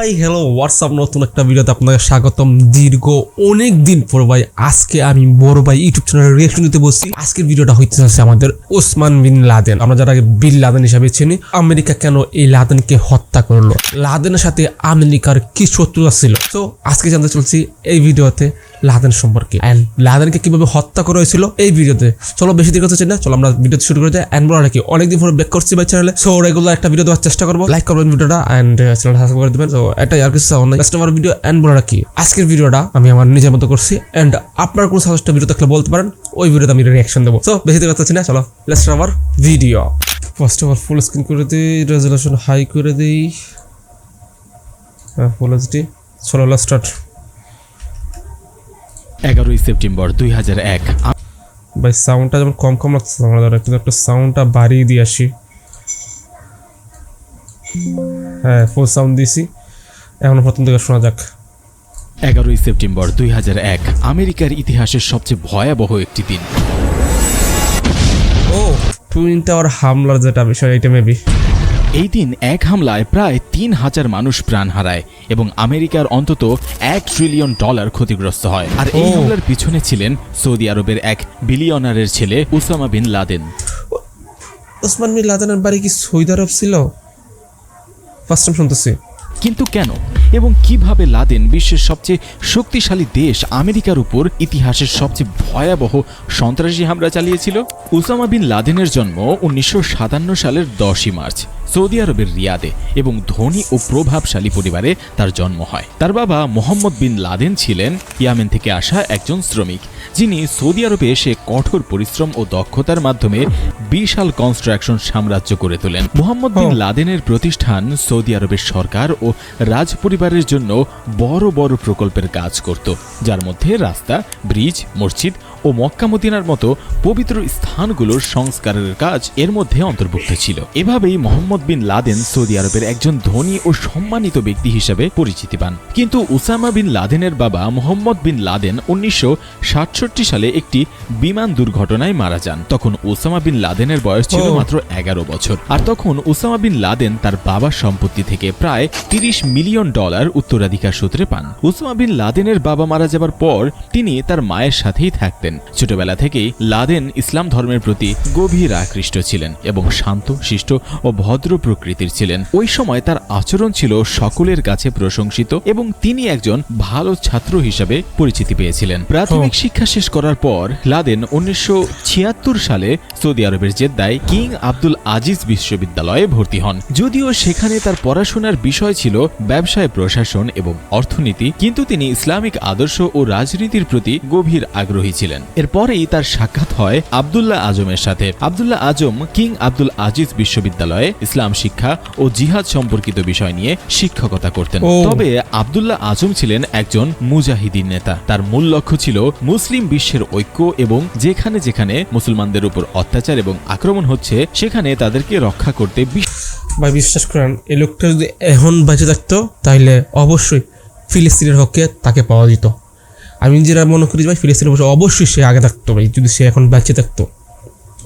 Hi hello WhatsApp নতুন একটা ভিডিওতে আপনাকে স্বাগতম। দীর্ঘ অনেক দিন পর ভাই, আজকে আমি বড় ভাই ইউটিউব চ্যানেলে রিয়েকশন দিতে বসছি। আজকের ভিডিওটা হইতে চলেছে আমাদের ওসমান বিন লাদেন। আমরা যারা বিন লাদেন হিসাবে চিনি। আমেরিকা কেন এই লাদেনকে হত্যা করল? লাদেনের সাথে আমেরিকার কি শত্রুতা ছিল? তো আজকে জানতে চলছি এই ভিডিওতে লাদেন সম্পর্কে। অ্যান্ড লাদেনকে কীভাবে হত্যা করা হয়েছিল এই ভিডিওতে। চলো বেশি দিকে হচ্ছে না, চলো আমরা ভিডিওতে শুরু করে যাই অ্যান্ড বলা নাকি, অনেকদিন পরে ব্যাক করছি ভাই চ্যানেলে সো রেগুলার একটা ভিডিও দেওয়ার চেষ্টা করব। লাইক করবেন ভিডিওটা অ্যান্ড চ্যানেল সাবস্ক্রাইব করে দেবেন। তো এটাই আর কিছু চাও না লাস্ট আমার ভিডিও অ্যান্ড বলা রাখি আজকের ভিডিওটা আমি আমার নিজের মতো করছি। অ্যান্ড আপনার কোনো সাজেস্ট ভিডিও থাকলে বলতে পারেন, ওই ভিডিওতে আমি রিয়াকশন দেবো। সো বেশি দিকে হচ্ছে না, চলো লাস্ট আমার video first of all full screen করে দিই রেজলিউশন হাই করে দিই। হ্যাঁ ফুল এইচডি চলো স্টার্ট এগারোই সেপ্টেম্বর দুই হাজার এক। ভাই সাউন্ডটা যেমন কম কম লাগছে আমার দ্বারা কিন্তু একটু সাউন্ডটা বাড়িয়ে দিয়ে আসি। হ্যাঁ ফুল সাউন্ড দিয়েছি। এখন প্রথম থেকে শোনা যাক। এগারোই সেপ্টেম্বর দুই হাজার এক আমেরিকার ইতিহাসের সবচেয়ে ভয়াবহ একটি দিন। ও টুইন টাওয়ার হামলার যেটা বিষয় এটা মেবি এই দিন এক হামলায় প্রায় তিন হাজার মানুষ প্রাণ হারায় এবং আমেরিকার অন্তত এক ট্রিলিয়ন ডলার ক্ষতিগ্রস্ত হয়। আর এই হামলার পিছনে ছিলেন সৌদি আরবের এক বিলিয়নারের ছেলে Osama bin Laden. Usman bin লাদেনের বাড়ি কি সৌদি আরব ছিল? ফার্স্ট টাইম শুনতেছি। কিন্তু কেন? এবং কীভাবে লাদেন বিশ্বের সবচেয়ে শক্তিশালী দেশ আমেরিকার উপর ইতিহাসের সবচেয়ে ভয়াবহ সন্ত্রাসী হামলা চালিয়েছিল? উসামা বিন লাদেনের জন্ম উনিশশো সাতান্ন সালের দশই মার্চ সৌদি আরবের রিয়াদে এবং ধনী ও প্রভাবশালী পরিবারে তার জন্ম হয়। তার বাবা মোহাম্মদ বিন লাদেন ছিলেন ইয়ামেন থেকে আসা একজন শ্রমিক যিনি সৌদি আরবে এসে কঠোর পরিশ্রম ও দক্ষতার মাধ্যমে বিশাল কনস্ট্রাকশন সাম্রাজ্য করে তোলেন। মোহাম্মদ বিন লাদেনের প্রতিষ্ঠান সৌদি আরবের সরকার ও রাজ পরিবারের জন্য বড় বড় প্রকল্পের কাজ করত যার মধ্যে রাস্তা ব্রিজ মসজিদ ও মক্কা মদিনার মতো পবিত্র স্থানগুলোর সংস্কারের কাজ এর মধ্যে অন্তর্ভুক্ত ছিল। এভাবেই মোহাম্মদ বিন লাদেন সৌদি আরবের একজন ধনী ও সম্মানিত ব্যক্তি হিসেবে পরিচিতি পান। কিন্তু উসামা বিন লাদেনের বাবা মোহাম্মদ বিন লাদেন উনিশশো সাতষট্টি সালে একটি বিমান দুর্ঘটনায় মারা যান। তখন ওসামা বিন লাদেনের বয়স ছিল মাত্র এগারো বছর। আর তখন ওসামা বিন লাদেন তার বাবার সম্পত্তি থেকে প্রায় তিরিশ মিলিয়ন ডলার উত্তরাধিকার সূত্রে পান। ওসামা বিন লাদেনের বাবা মারা যাবার পর তিনি তার মায়ের সাথেই থাকতেন। ছোটবেলা থেকেই লাদেন ইসলাম ধর্মের প্রতি গভীর আকৃষ্ট ছিলেন এবং শান্ত শিষ্ট ও ভদ্র প্রকৃতির ছিলেন। ওই সময় তার আচরণ ছিল সকলের কাছে প্রশংসিত এবং তিনি একজন ভালো ছাত্র হিসাবে পরিচিতি পেয়েছিলেন। প্রাথমিক শিক্ষা শেষ করার পর লাদেন উনিশশো ছিয়াত্তর সালে সৌদি আরবের জেদ্দায় কিং আব্দুল আজিজ বিশ্ববিদ্যালয়ে ভর্তি হন। যদিও সেখানে তার পড়াশোনার বিষয় ছিল ব্যবসায় প্রশাসন এবং অর্থনীতি কিন্তু তিনি ইসলামিক আদর্শ ও রাজনীতির প্রতি গভীর আগ্রহী ছিলেন। এরপরেই তার সাক্ষাৎ হয় আবদুল্লাহ আজমের সাথে। Abdullah Azzam King Abdul Aziz বিশ্ববিদ্যালয়ে ইসলাম শিক্ষা ও জিহাদ সম্পর্কিত বিষয় নিয়ে শিক্ষকতা করতেন। তবে আবদুল্লাহ আজম ছিলেন একজন মুজাহিদিন নেতা। তার মূল লক্ষ্য ছিল মুসলিম বিশ্বের ঐক্য এবং যেখানে যেখানে মুসলমানদের উপর অত্যাচার এবং আক্রমণ হচ্ছে সেখানে তাদেরকে রক্ষা করতে ভাই বিশ্বাস করেন এই লোকটা যদি এখন বেঁচে থাকতো তাহলে অবশ্যই ফিলিস্তিনের হকে তাকে পাওয়া যেত। আমি নিজেরা মনে করি ভাই ফিলিস্তিনের বসে অবশ্যই সে আগে থাকতো ভাই, যদি সে এখন বেঁচে থাকতো।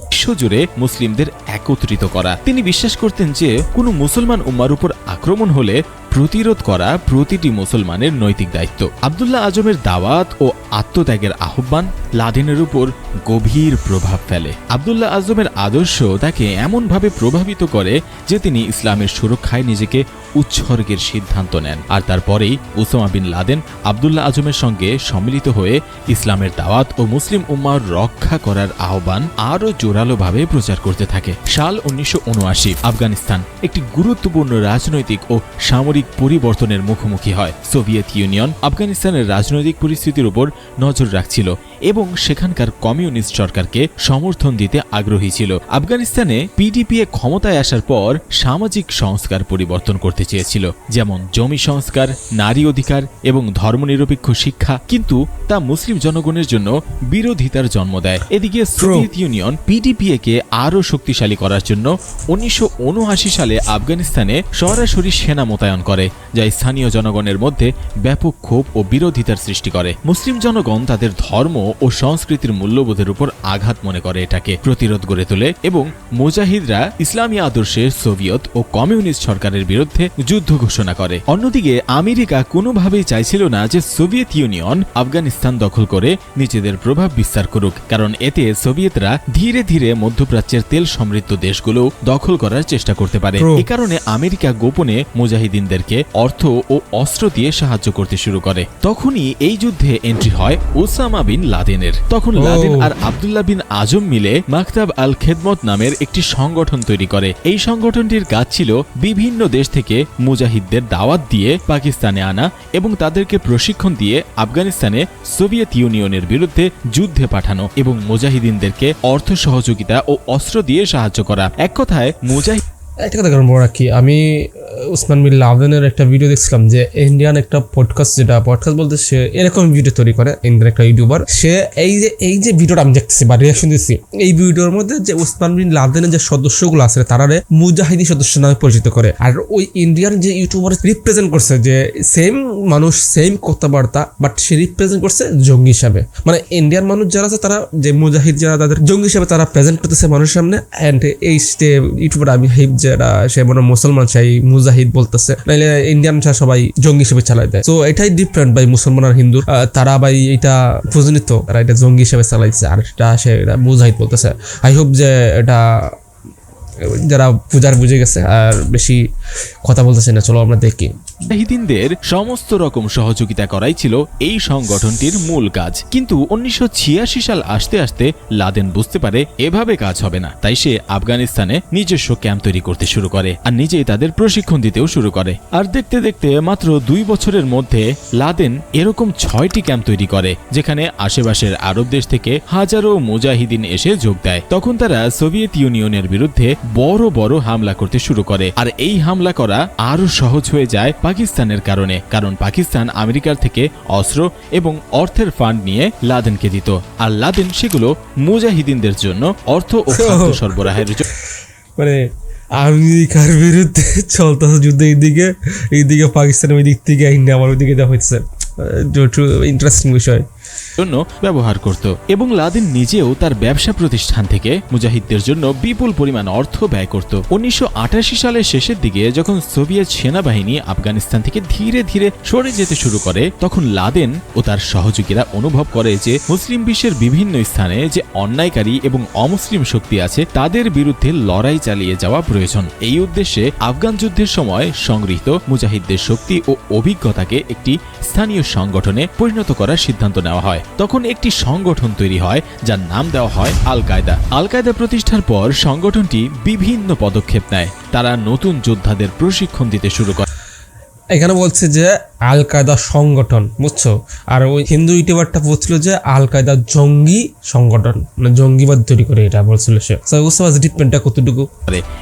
বিশ্বজুড়ে মুসলিমদের একত্রিত করা। তিনি বিশ্বাস করতেন যে কোনো মুসলমান উম্মার উপর আক্রমণ হলে প্রতিরোধ করা প্রতিটি মুসলমানের নৈতিক দায়িত্ব। আবদুল্লাহ আজমের দাওয়াত ও আত্মত্যাগের আহ্বান লাদেনের উপর গভীর প্রভাব ফেলে। আবদুল্লাহ আজমের আদর্শ তাকে এমনভাবে প্রভাবিত করে যে তিনি ইসলামের সুরক্ষায় নিজেকে উৎসর্গের সিদ্ধান্ত নেন। আর তারপরেই উসামা বিন লাদেন আবদুল্লাহ আজমের সঙ্গে সম্মিলিত হয়ে ইসলামের দাওয়াত ও মুসলিম উম্মার রক্ষা করার আহ্বান আরও জোরালোভাবে প্রচার করতে থাকে। সাল উনিশশো উনআশি আফগানিস্তান একটি গুরুত্বপূর্ণ রাজনৈতিক ও সামরিক পরিবর্তনের মুখোমুখি হয়। সোভিয়েত ইউনিয়ন আফগানিস্তানের রাজনৈতিক পরিস্থিতির উপর নজর রাখছিল। এবং সেখানকার কমিউনিস্ট সরকারকে সমর্থন দিতে আগ্রহী ছিল। আফগানিস্তানে পিডিপিএ ক্ষমতায় আসার পর সামাজিক সংস্কার পরিবর্তন করতে চেয়েছিল যেমন জমি সংস্কার নারী অধিকার এবং ধর্মনিরপেক্ষ শিক্ষা কিন্তু তা মুসলিম জনগণের জন্য বিরোধিতার জন্ম দেয়। এদিকে সোভিয়েত ইউনিয়ন পিডিপিএ কে আরও শক্তিশালী করার জন্য উনিশশো উনআশি সালে আফগানিস্তানে সরাসরি সেনা মোতায়েন করে যা স্থানীয় জনগণের মধ্যে ব্যাপক ক্ষোভ ও বিরোধিতার সৃষ্টি করে। মুসলিম জনগণ তাদের ধর্ম ও সংস্কৃতির মূল্যবোধের উপর আঘাত মনে করে এটাকে প্রতিরোধ গড়ে তোলে এবং মুজাহিদরা ইসলামী আদর্শে সোভিয়েত ও কমিউনিস্ট সরকারের বিরুদ্ধে যুদ্ধ ঘোষণা করে। অন্যদিকে আমেরিকা কোনোভাবেই চাইছিল না যে সোভিয়েত ইউনিয়ন আফগানিস্তান দখল করে নিজেদের প্রভাব বিস্তার করুক কারণ এতে সোভিয়েতরা ধীরে ধীরে মধ্যপ্রাচ্যের তেল সমৃদ্ধ দেশগুলো দখল করার চেষ্টা করতে পারে. এ কারণে আমেরিকা গোপনে মুজাহিদিনদেরকে অর্থ ও অস্ত্র দিয়ে সাহায্য করতে শুরু করে। তখনই এই যুদ্ধে এন্ট্রি হয় ওসামা বিন লাদেনের। তখন. লাদেন আর আব্দুল্লাহ বিন আজম মিলে মাকতাব আল খেদমত নামের একটি সংগঠন তৈরি করে। এই সংগঠনটির কাজ ছিল বিভিন্ন দেশ থেকে মুজাহিদদের দাওয়াত দিয়ে পাকিস্তানে আনা এবং তাদেরকে প্রশিক্ষণ দিয়ে আফগানিস্তানে সোভিয়েত ইউনিয়নের বিরুদ্ধে যুদ্ধে পাঠানো এবং মুজাহিদিনদেরকে অর্থ সহযোগিতা ও অস্ত্র দিয়ে সাহায্য করা। এক কথায় মুজাহিদ একটা কথা কারণ বড় রাখি, আমি উসমান বিন লাদেনের একটা ভিডিও দেখছিলাম যে ইন্ডিয়ান একটা পডকাস্ট যেটা পডকাস্ট বলতে সে এরকম ভিডিও তৈরি করে ইন্ডিয়ান একটা ইউটিউবার সে এই যে এই যে ভিডিওটা আমি দেখতেছি বা রিয়াকশন দিচ্ছি এই ভিডিওর মধ্যে যে উসমান বিন লাদেনের যে সদস্যগুলো আছে, তারা মুজাহিদি সদস্য নামে পরিচিত করে। আর ওই ইন্ডিয়ান যে ইউটিউবার রিপ্রেজেন্ট করছে যে সেম মানুষ সেম কথাবার্তা বাট সে রিপ্রেজেন্ট করছে জঙ্গি হিসাবে। মানে ইন্ডিয়ান মানুষ যারা আছে, তারা যে মুজাহিদ যারা, তাদের জঙ্গি হিসাবে তারা প্রেজেন্ট করতেছে মানুষের সামনে। অ্যান্ড এই যে ইউটিউবার আমি সে মনে মুসলমান, সেই মুজাহিদ বলতেছে। নাহলে ইন্ডিয়ানরা সবাই জঙ্গি হিসেবে চালাই দেয়। তো এটাই ডিফারেন্ট ভাই, মুসলমান আর হিন্দু তারা ভাই এটা প্রজনিত তারা এটা জঙ্গি হিসেবে চালাইছে। আর এটা সে মুজাহিদ বলতেছে। আই হোপ যে এটা, যারা পূজার বুঝে গেছে, আর বেশি কথা বলতেছে না, চলো আমরা দেখি। মুজাহিদিনদের সমস্ত রকম সহযোগিতা করাই ছিল এই সংগঠনটির মূল কাজ। কিন্তু উনিশশো ছিয়াশি সাল আসতে আসতে লাদেন বুঝতে পারে এভাবে কাজ হবে না। তাই সে আফগানিস্তানে নিজস্ব ক্যাম্প তৈরি করতে শুরু করে আর নিজেই তাদের প্রশিক্ষণ দিতেও শুরু করে। আর দেখতে দেখতে মাত্র দুই বছরের মধ্যে লাদেন এরকম ছয়টি ক্যাম্প তৈরি করে, যেখানে আশেপাশের আরব দেশ থেকে হাজারো মুজাহিদিন এসে যোগ দেয়। তখন তারা সোভিয়েত ইউনিয়নের বিরুদ্ধে বড় বড় হামলা করতে শুরু করে। আর এই হামলা করা আরও সহজ হয়ে যায় পাকিস্তানের কারণে কারণ পাকিস্তান আমেরিকার থেকে অস্ত্র এবং অর্থের ফান্ড নিয়ে লাদেনকে দিত। আর লাদেন সেগুলো মুজাহিদিনদের জন্য অর্থ ও খাদ্য সরবরাহের মানে আমেরিকার বিরুদ্ধে চলতেছে যুদ্ধ এইদিকে এইদিকে পাকিস্তানের ওই দিক থেকে ইন্ডিয়া আমার ওইদিকে দেওয়া হচ্ছে ইন্টারেস্টিং বিষয়। জন্য ব্যবহার করত। এবং লাদেন নিজেও তার ব্যবসা প্রতিষ্ঠান থেকে মুজাহিদদের জন্য বিপুল পরিমাণ অর্থ ব্যয় করত। উনিশশো আটাশি সালের শেষের দিকে যখন সোভিয়েত সেনাবাহিনী আফগানিস্তান থেকে ধীরে ধীরে সরে যেতে শুরু করে, তখন লাদেন ও তার সহযোগীরা অনুভব করে যে মুসলিম বিশ্বের বিভিন্ন স্থানে যে অন্যায়কারী এবং অমুসলিম শক্তি আছে, তাদের বিরুদ্ধে লড়াই চালিয়ে যাওয়া প্রয়োজন। এই উদ্দেশ্যে আফগান যুদ্ধের সময় সংগৃহীত মুজাহিদদের শক্তি ও অভিজ্ঞতাকে একটি স্থানীয় সংগঠনে পরিণত করার সিদ্ধান্ত নেওয়া হয়। তখন একটি সংগঠন তৈরি হয়, যার নাম দেওয়া হয় আল কায়দা আল কায়দা প্রতিষ্ঠার পর সংগঠনটি বিভিন্ন পদক্ষেপ নেয়। তারা নতুন যোদ্ধাদের প্রশিক্ষণ দিতে শুরু করে। এখানে বলছে যে আল কায়দা সংগঠন বুঝছ? আর ওই হিন্দু ইউটিউবারটা বলছিল যে আল কায়দা জঙ্গি সংগঠন মানে জঙ্গিবাদ তৈরি করে এটা বলছিল সে। বুঝতে ট্রিটমেন্টটা কতটুকু?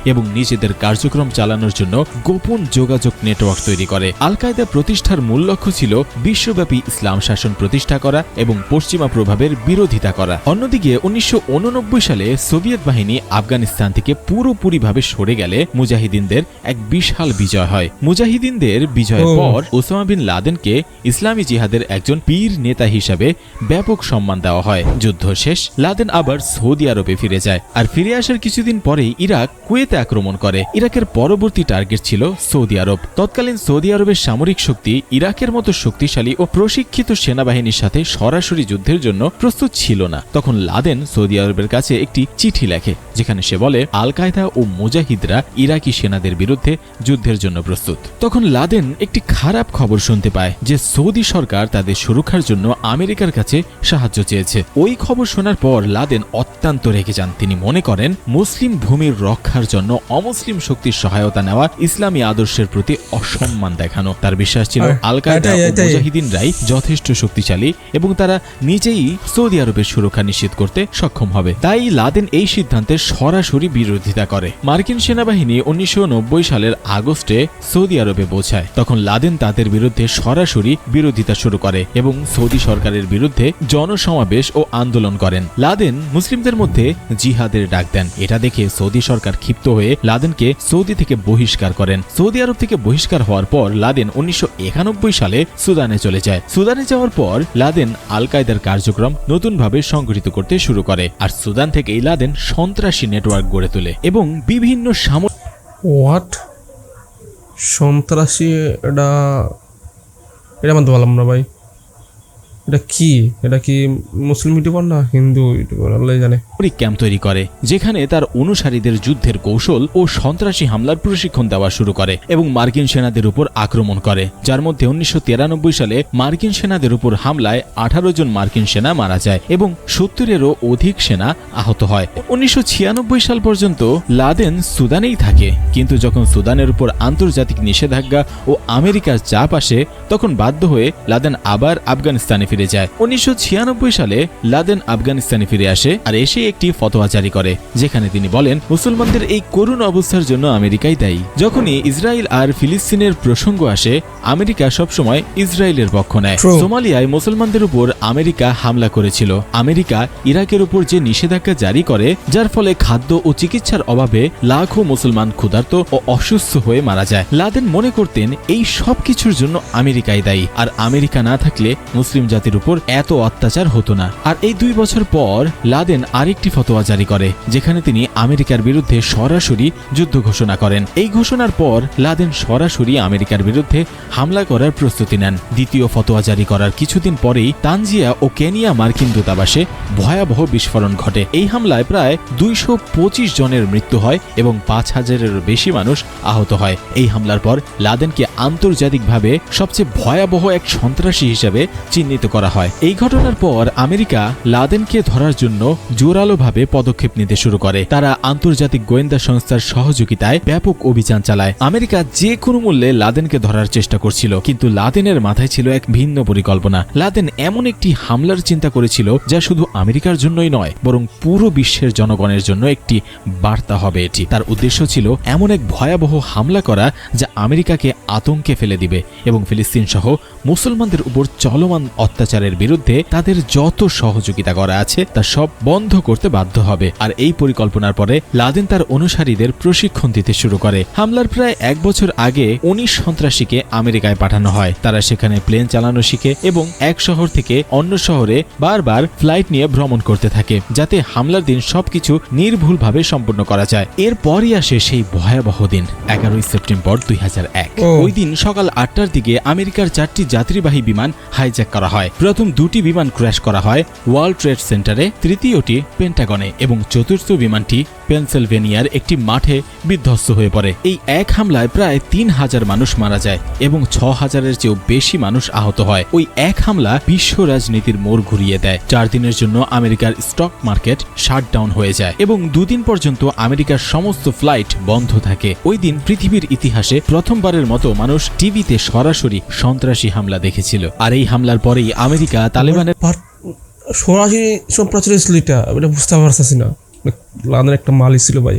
এবং নিজেদের কার্যক্রম চালানোর জন্য গোপন যোগাযোগ নেটওয়ার্ক তৈরি করে। আল কায়দা প্রতিষ্ঠার মূল লক্ষ্য ছিল বিশ্বব্যাপী ইসলাম শাসন প্রতিষ্ঠা করা এবং পশ্চিমা প্রভাবের বিরোধিতা করা। অন্যদিকে উনিশশো উন নব্বই সালে সোভিয়েত বাহিনী আফগানিস্তান থেকে পুরোপুরিভাবে সরে গেলে মুজাহিদিনদের এক বিশাল বিজয় হয়। মুজাহিদিনদের বিজয়ের পর পর ওসামা বিন লাদেনকে ইসলামী জিহাদের একজন পীর নেতা হিসাবে ব্যাপক সম্মান দেওয়া হয়। যুদ্ধ শেষ, লাদেন আবার সৌদি আরবে ফিরে যায়। আর ফিরে আসার কিছুদিন পরেই ইরাক কুয়েতে আক্রমণ করে। ইরাকের পরবর্তী টার্গেট ছিল সৌদি আরব। তৎকালীন সৌদি আরবের সামরিক শক্তি ইরাকের মতো শক্তিশালী ও প্রশিক্ষিত সেনাবাহিনীর সাথে সরাসরি যুদ্ধের জন্য প্রস্তুত ছিল না। তখন লাদেন সৌদি আরবের কাছে একটি চিঠি লেখে, যেখানে সে বলে আল কায়দা ও মুজাহিদরা ইরাকি সেনাদের বিরুদ্ধে যুদ্ধের জন্য প্রস্তুত। তখন লাদেন একটি খারাপ খবর শুনতে পায় যে সৌদি সরকার তাদের সুরক্ষার জন্য আমেরিকার কাছে সাহায্য চেয়েছে। ওই খবর শোনার পর লাদেন অত্যন্ত রেগে যান। তিনি মনে করেন মুসলিম ভূমির রক্ষার জন্য অমুসলিম শক্তির সহায়তা নেওয়া ইসলামী আদর্শের প্রতি অসম্মান দেখানো। তার বিশ্বাস ছিল আল কায়দা ও মুজাহিদিনরাই যথেষ্ট শক্তিশালী এবং তারা নিজেই সৌদি আরবের সুরক্ষা নিশ্চিত করতে সক্ষম হবে। তাই লাদেন এই সিদ্ধান্তের সরাসরি বিরোধিতা করে। মার্কিন সেনাবাহিনী উনিশশো নব্বই সালের আগস্টে সৌদি আরবে পৌঁছায় তখন লাদেন তাদের বিরুদ্ধে বিরুদ্ধে সরাসরি বিরোধিতা শুরু করে এবং সৌদি সরকারের বিরুদ্ধে জনসমাবেশ ও আন্দোলন করেন। লাদেন মুসলিমদের মধ্যে জিহাদের ডাক দেন। এটা দেখে সৌদি সরকার ক্ষিপ্ত হয়ে লাদেনকে সৌদি থেকে বহিষ্কার করেন। সৌদি আরব থেকে বহিষ্কার হওয়ার পর লাদেন উনিশশো একানব্বই সালে সুদানে চলে যায়। সুদানে যাওয়ার পর লাদেন আল কায়দার কার্যক্রম নতুনভাবে সংগঠিত করতে শুরু করে আর সুদান থেকেই লাদেন সন্ত্রাসী নেটওয়ার্ক গড়ে তোলে এবং বিভিন্ন সামরিক সন্ত্রাসী এটা এটা মানতে পারলাম না ভাই। এটা কি? এটা কি মুসলিম ইউটিউবার না হিন্দু ইউটিউবার? আল্লাহ জানে। ক্যাম্প তৈরি করে, যেখানে তার অনুসারীদের যুদ্ধের কৌশল ও সন্ত্রাসী হামলার প্রশিক্ষণ দেওয়া শুরু করে এবং মার্কিন সেনাদের উপর আক্রমণ করে, যার মধ্যে উনিশশো তিরানব্বই সালে মার্কিন সেনাদের উপর হামলায় আঠারো জন মার্কিন সেনা মারা যায় এবং সত্তরেরও অধিক সেনা আহত হয়। উনিশশো ছিয়ানব্বই সাল পর্যন্ত লাদেন সুদানেই থাকে, কিন্তু যখন সুদানের উপর আন্তর্জাতিক নিষেধাজ্ঞা ও আমেরিকার চাপ আসে, তখন বাধ্য হয়ে লাদেন আবার আফগানিস্তানে ফিরে যায়। উনিশশো ছিয়ানব্বই সালে লাদেন আফগানিস্তানে ফিরে আসে আর এসে একটি ফতোয়া জারি করে যেখানে তিনি বলেন মুসলমানদের এই করুণ অবস্থার জন্য আমেরিকাই দায়ী। যখনই ইসরায়েল আর ফিলিস্তিনের প্রসঙ্গ আসে আমেরিকা সবসময় ইসরায়েলের পক্ষ নেয়। সোমালিয়ায় মুসলমানদের উপর আমেরিকা হামলা করেছিল। আমেরিকা ইরাকের উপর যে নিষেধাজ্ঞা জারি করে যার ফলে খাদ্য ও চিকিৎসার অভাবে লাখো মুসলমান ক্ষুধার্ত ও অসুস্থ হয়ে মারা যায়। লাদেন মনে করতেন এই সব কিছুর জন্য আমেরিকাই দায়ী। আর আমেরিকা না থাকলে মুসলিম জাতির উপর এত অত্যাচার হতো না। আর এই দুই বছর পর লাদেন আরেকটি ফতোয়া জারি করে, যেখানে তিনি আমেরিকার বিরুদ্ধে সরাসরি যুদ্ধ ঘোষণা করেন। এই ঘোষণার পর লাদেন সরাসরি আমেরিকার বিরুদ্ধে হামলা করার প্রস্তুতি নেন। দ্বিতীয় ফতোয়া জারি করার কিছুদিন পরেই তানজিয়া ও কেনিয়া মার্কিন দূতাবাসে ভয়াবহ বিস্ফোরণ ঘটে। এই হামলায় প্রায় দুইশো পঁচিশ জনের মৃত্যু হয় এবং পাঁচ হাজারেরও বেশি মানুষ আহত হয়। এই হামলার পর লাদেনকে আন্তর্জাতিকভাবে সবচেয়ে ভয়াবহ এক সন্ত্রাসী হিসেবে চিহ্নিত করা হয়। এই ঘটনার পর আমেরিকা লাদেনকে ধরার জন্য জোরালোভাবে পদক্ষেপ নিতে শুরু করে। তারা আন্তর্জাতিক গোয়েন্দা সংস্থার সহযোগিতায় ব্যাপক অভিযান চালায়। আমেরিকা যে কোনো মূল্যে লাদেনকে ধরার চেষ্টা করছিল, কিন্তু লাদেনের মাথায় ছিল এক ভিন্ন পরিকল্পনা। লাদেন এমন একটি হামলার চিন্তা করেছিল যা শুধু আমেরিকার জন্যই নয়, বরং পুরো বিশ্বের জনগণের জন্য একটি বার্তা হবে এটি। তার উদ্দেশ্য ছিল এমন এক ভয়াবহ হামলা করা যা আমেরিকাকে আতঙ্কে ফেলে দিবে এবং ফিলিস্তিন সহ মুসলমানদের উপর চলমান অত্যাচারের বিরুদ্ধে তাদের যত সহযোগিতা করা আছে তা সব বন্ধ করতে বাধ্য হবে। আর এই পরিকল্পনার পরে লাদেন তার অনুসারীদের প্রশিক্ষণ দিতে শুরু করে। হামলার প্রায় এক বছর আগে উনিশ সন্ত্রাসীকে আমেরিকায় পাঠানো হয়। তারা সেখানে প্লেন চালানো শিখে এবং এক শহর থেকে অন্য শহরে বারবার ফ্লাইট নিয়ে ভ্রমণ করতে থাকে যাতে হামলার দিন সবকিছু নির্ভুলভাবে সম্পন্ন করা যায়। এরপরই আসে সেই ভয়াবহ দিন এগারোই সেপ্টেম্বর দুই। ওই দিন সকাল আটটার দিকে আমেরিকার চারটি যাত্রীবাহী বিমান হাইজ্যাক করা হয়। প্রথম দুটি বিমান ক্র্যাশ করা হয় ওয়ার্ল্ড ট্রেড সেন্টারে তৃতীয়টি পেন্টাগনে এবং চতুর্থ বিমানটি পেনসিলভেনিয়ার একটি মাঠে বিধ্বস্ত হয়ে পড়ে। এই এক হামলায় প্রায় তিন হাজার মানুষ মারা যায় এবং ছ হাজারের চেয়েও বেশি মানুষ আহত হয়। ওই এক হামলা বিশ্ব রাজনীতির মোড় ঘুরিয়ে দেয়। চার দিনের জন্য আমেরিকার স্টক মার্কেট শাটডাউন হয়ে যায় এবং দুদিন পর্যন্ত আমেরিকার সমস্ত ফ্লাইট বন্ধ থাকে। ওই দিন পৃথিবীর ইতিহাসে প্রথমবারের মতো মানুষ টিভিতে সরাসরি সন্ত্রাসী হামলা দেখেছিল। আর এই হামলার পরেই আমেরিকা তালেবানের সরাসরি সব প্রচার ছিল এটা বুঝতে পারছি না। লাদের একটা মালিক ছিল ভাই।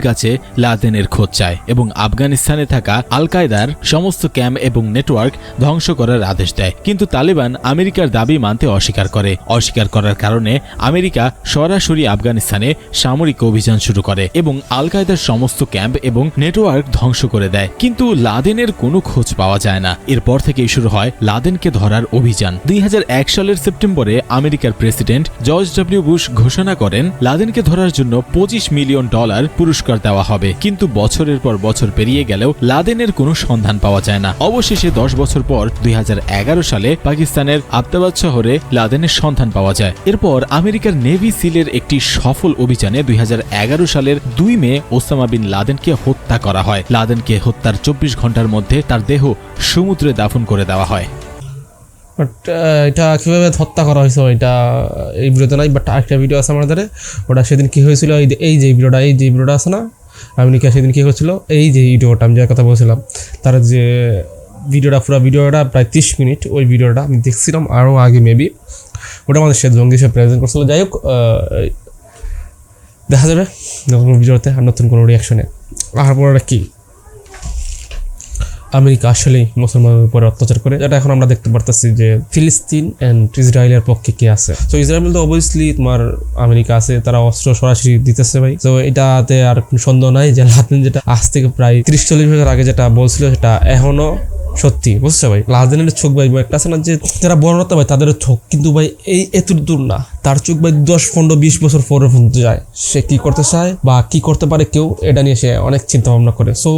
কাছে লাদেনের খোঁজ চায় এবং আফগানিস্তানে থাকা আল কায়দার সমস্ত ক্যাম্প এবং নেটওয়ার্ক ধ্বংস করার আদেশ দেয়। কিন্তু তালেবান আমেরিকার দাবি মানতে অস্বীকার করে। অস্বীকার করার কারণে আমেরিকা সরাসরি আফগানিস্তানে সামরিক অভিযান শুরু করে এবং আল কায়দার সমস্ত ক্যাম্প এবং নেটওয়ার্ক ধ্বংস করে দেয়। কিন্তু লাদেনের কোনো খোঁজ পাওয়া যায় না। এরপর থেকেই শুরু হয় লাদেনকে ধরার অভিযান। দুই হাজার এক সালের সেপ্টেম্বরে আমেরিকার প্রেসিডেন্ট জর্জ ডব্লিউ বুশ ঘোষণা করেন, লাদেনকে ধরার জন্য পঁচিশ মিলিয়ন ডলার পুরস্কার দেওয়া হবে। কিন্তু বছরের পর বছর পেরিয়ে গেলেও লাদেনের কোনো সন্ধান পাওয়া যায় না। অবশেষে দশ বছর পর দুই হাজার এগারো সালে পাকিস্তানের আবতাবাদ শহরে লাদেনের সন্ধান পাওয়া যায়। এরপর আমেরিকার নেভি সিলের একটি সফল অভিযানে দুই হাজার এগারো সালের দুই মে ওসামা বিন লাদেনকে হত্যা করা হয়। লাদেনকে হত্যার চব্বিশ ঘণ্টার মধ্যে তার দেহ সমুদ্রে দাফন করে দেওয়া হয়। বাট এটা কীভাবে হত্যা করা হয়েছে, এটা এই ভিডিওতে নাই বাট আরেকটা ভিডিও আছে আমাদের ওটা সেদিন কী হয়েছিল, এই যে- ভিডিওটা, এই যে ভিডিওটা আছে না আমেরিকা সেদিন কী হয়েছিল, এই যে ভিডিওটা আমি যে কথা বলছিলাম, তার যে ভিডিওটা, পুরো ভিডিওটা প্রায় তিরিশ মিনিট, ওই ভিডিওটা আমি দেখছিলাম আরও আগে মেবি ওটা আমাদের সে জঙ্গি হিসেবে প্রেজেন্ট করছিল। যাই হোক দেখা যাবে নতুন ভিডিওতে আর নতুন কোনো রিয়াকশনে আর পরে কী? আমেরিকা আসলেই মুসলমানের উপরে অত্যাচার করে, যেটা এখন আমরা দেখতে পারতেছি যে ফিলিস্তিন অ্যান্ড ইসরায়েলের পক্ষে কে আছে। তো ইসরায়েল তো অবভিয়াসলি তোমার আমেরিকা আছে, তারা অস্ত্র সরাসরি দিতেছে ভাই। তো এটাতে আর সন্দেহ নাই যে লাতিন যেটা আজ থেকে প্রায় ত্রিশ চল্লিশ বছর আগে যেটা বলছিল সেটা এখনও সত্যি, বুঝছ ভাই? লাদেনের চোখ ভাই একটা আছে না যে যারা বড় ভাই, তাদের চোখ। কিন্তু ভাই, এই এত দূর না। তার চোখ ভাই দশ, পনেরো, বিশ বছর পরে পর্যন্ত যায়। সে কি করতে চায় বা কি করতে পারে কেউ, এটা নিয়ে সে অনেক চিন্তা ভাবনা করে। সো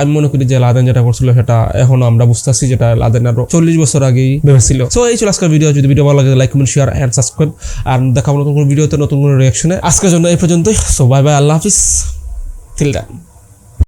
আমি মনে করি যে লাদেন যেটা করছিল সেটা এখনও আমরা বুঝতে বুঝতেছি যেটা লাদেন আরও চল্লিশ বছর আগেই ভেবেছিল। সো এই ছিল আজকের ভিডিও যদি ভিডিও ভালো লাগে like comment share and subscribe আর দেখাবো নতুন কোনো ভিডিওতে নতুন কোনো রিয়াকশনে আজকের জন্য এই পর্যন্তই। সো বাই বাই আল্লাহ হাফিজ। Till then